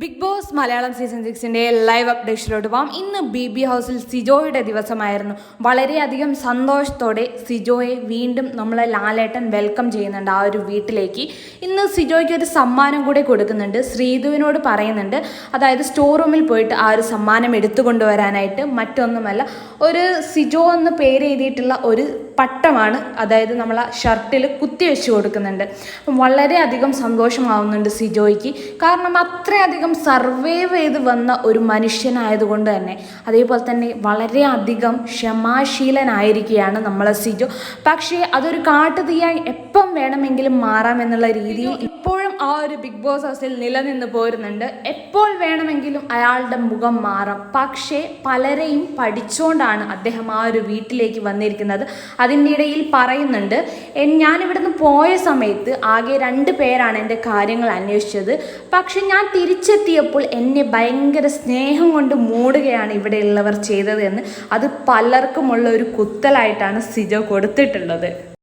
Big boss Malayalam season സിക്സിന്റെ live അപ്ഡേഷനിലോട്ട് പോകാം ഇന്ന് ബി ബി ഹൗസിൽ സിജോയുടെ ദിവസമായിരുന്നു. വളരെയധികം സന്തോഷത്തോടെ സിജോയെ വീണ്ടും നമ്മളെ ലാലേട്ടൻ വെൽക്കം ചെയ്യുന്നുണ്ട് ആ ഒരു വീട്ടിലേക്ക്. ഇന്ന് സിജോയ്ക്ക് ഒരു സമ്മാനം കൂടെ കൊടുക്കുന്നുണ്ട്. ശ്രീധുവിനോട് പറയുന്നുണ്ട്. അതായത് സ്റ്റോർ റൂമിൽ പോയിട്ട് ആ ഒരു സമ്മാനം എടുത്തുകൊണ്ടുവരാനായിട്ട്. മറ്റൊന്നുമല്ല ഒരു സിജോ എന്ന് പേര് എഴുതിയിട്ടുള്ള ഒരു പട്ടമാണ് അതായത് നമ്മൾ ആ ഷർട്ടിൽ കുത്തി വെച്ച് കൊടുക്കുന്നുണ്ട് വളരെയധികം സന്തോഷമാവുന്നുണ്ട് സിജോയ്ക്ക്. കാരണം അത്രയധികം സർവൈവ് ചെയ്ത് വന്ന ഒരു മനുഷ്യനായതുകൊണ്ട് തന്നെ അതേപോലെ തന്നെ വളരെയധികം ക്ഷമാശീലനായിരിക്കുകയാണ് നമ്മളെ സിജു. പക്ഷേ അതൊരു കാട്ടുതീയായി എപ്പം വേണമെങ്കിലും മാറാമെന്നുള്ള രീതിയിൽ ഇപ്പോഴും ആ ഒരു ബിഗ് ബോസ് ഹൗസിൽ നിലനിന്ന് പോരുന്നുണ്ട്. എപ്പോൾ വേണമെങ്കിലും അയാളുടെ മുഖം മാറാം. പക്ഷേ പലരെയും പഠിച്ചുകൊണ്ടാണ് അദ്ദേഹം ആ ഒരു വീട്ടിലേക്ക് വന്നിരിക്കുന്നത്. അതിന്റെ ഇടയിൽ പറയുന്നുണ്ട് "എൻ- ഞാനിവിടുന്ന് പോയ സമയത്ത് ആകെ രണ്ട് പേരാണ് എന്റെ കാര്യങ്ങൾ അന്വേഷിച്ചത്. പക്ഷെ ഞാൻ തിരിച്ചെത്തിയപ്പോൾ എന്നെ ഭയങ്കര സ്നേഹം കൊണ്ട് മൂടുകയാണ് ഇവിടെയുള്ളവർ ചെയ്തതെന്ന്. അത് പലർക്കുമുള്ള ഒരു കുത്തലായിട്ടാണ് സിജോ കൊടുത്തിട്ടുള്ളത്.